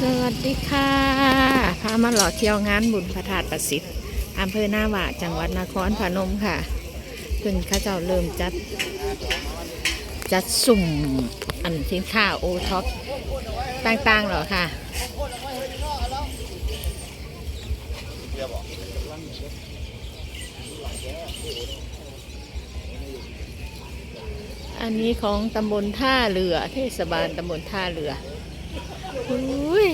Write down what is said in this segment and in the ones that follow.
สวัสดีค่ะ พามาหล่อเที่ยวงานบุญพระธาตุประสิทธิ์อำเภอหน้าวาจังหวัดนครพนมค่ะเพิ่นข้าเจ้าเริ่มจัด จัดสุ่มอันสินค้าโอท็อปต่างๆหรอค่ะอันนี้ของตำบลท่าเรือ เทศบาลตำบลท่าเรือ อุ้ย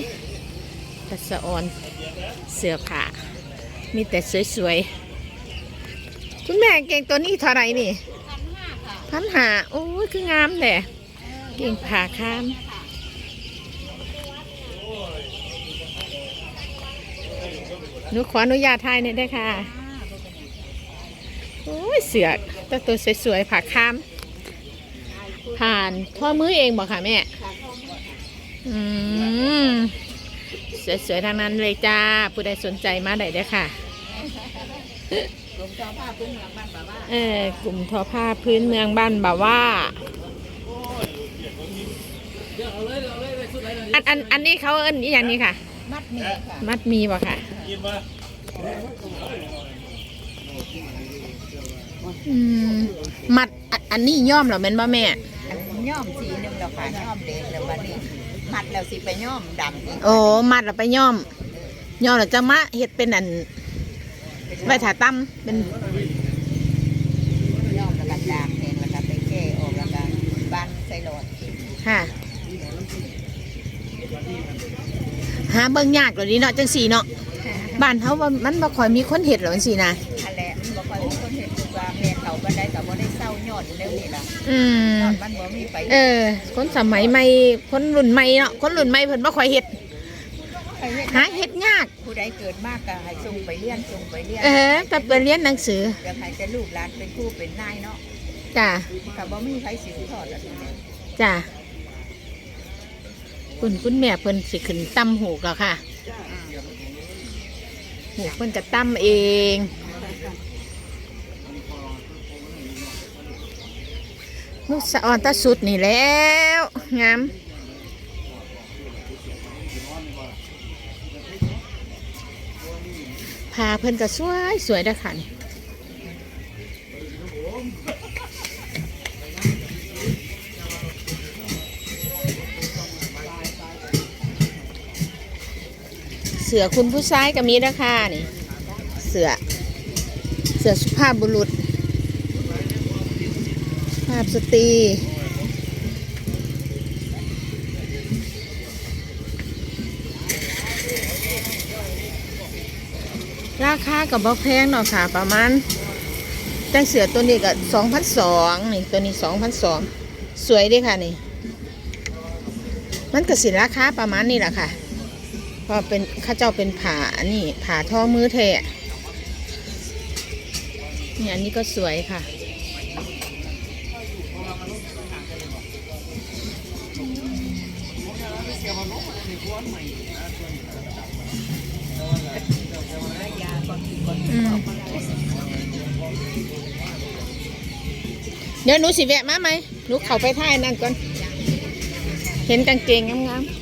ตัสะออนเสื้อผ้ามีแต่สวยๆ คุณแม่เก่งตัวนี้เท่าไรนี่พันหาโอ้ยคืองามแหละเก่งผ่าข้ามหนูขออนุญาตถ่ายหน่อยได้ค่ะ โอ้ยเสือกแต่ตัวสวยๆผ่าข้าม ผ่านพ่อมือเองบอกค่ะแม่ อืมสวยๆทางนั้นเลยจ้า ผู้ใดสนใจมาได้เด้อค่ะ กลุ่มชาวผ้าพื้นเมืองบ้านป่าว่าเออกลุ่มทอผ้าพื้นเมืองบ้านบ่าว่า อันอันอันนี้เขาเอิ้นอหย่างนี้ค่ะ มัดหมีค่ะมัดมีบ่ค่ะอืมมัดอันอันนี้ย่อมเหรอแม่นบ่แม่ อันย่อมสีหนึ่งแล้วค่ะย่อมเล็กแล้ววันนี้ มัดแล้วสิไปย่อมดำอีกโอ้มัดแล้วไปย่อม ย่อมแล้วจะมาเฮ็ดเป็นอันไว้ถาตั้มเป็นย่อมแล้วก็จางเองแล้วก็ไปแก้ออกแล้วก็บ้านใส่หลอดค่ะหาเบิ่งยากเลยนี่เนาะจังสีเนาะบ้านเฮาว่ามันบ่ค่อยมีคนเฮ็ดหรอกจังซี่นะ ไดกับบ่ได้เศร้ายอดเร็วนี่ล่ะอืมยอดมันบ่มีไปเออ คนสมัยใหม่คนรุ่นใหม่เนาะคนรุ่นใหม่เพิ่นบ่ค่อยเฮ็ดไปเฮ็ดหาเฮ็ดยาก ผู้ใดเกิดมากก็ให้ส่งไปเรียนส่งไปเรียนเออแต่ไปเรียนหนังสือเดี๋ยวให้แต่ลูกหลานเป็นครูเป็นนายเนาะจ้ะก็บ่มีใครสิทอดแล้วทีนี้จ้ะคุณคุณแม่เพิ่นสิขึ้นตำหูกแล้วค่ะหูกเพิ่นจะตำเอง ลูกสะออนตาสุดนี่แล้วงามพาเพิ่นก็สวยสวยด้อค่ะนี่เสือคุณผู้ชายก็มีราคานี่ เสือเสือสุภาพบุรุษ ภาพสตรีราคากับบ่แพงเนาะค่ะ ประมาณจังเสือตัวนี้ก็สองพันสองนี่ตัวนี้สองพันสองสวยดีค่ะนี่ มันก็สิราคาประมาณนี้แหละค่ะเพราะเป็นข้าเจ้าเป็นผ่าอันนี้ผ่าท่อมือแท้นี่อันนี้ก็สวยค่ะ เดี๋ยวหนูสิแวะมาไหมหนูเข้าไปท่ายนั่นก่อน เห็นกางเกงงามๆ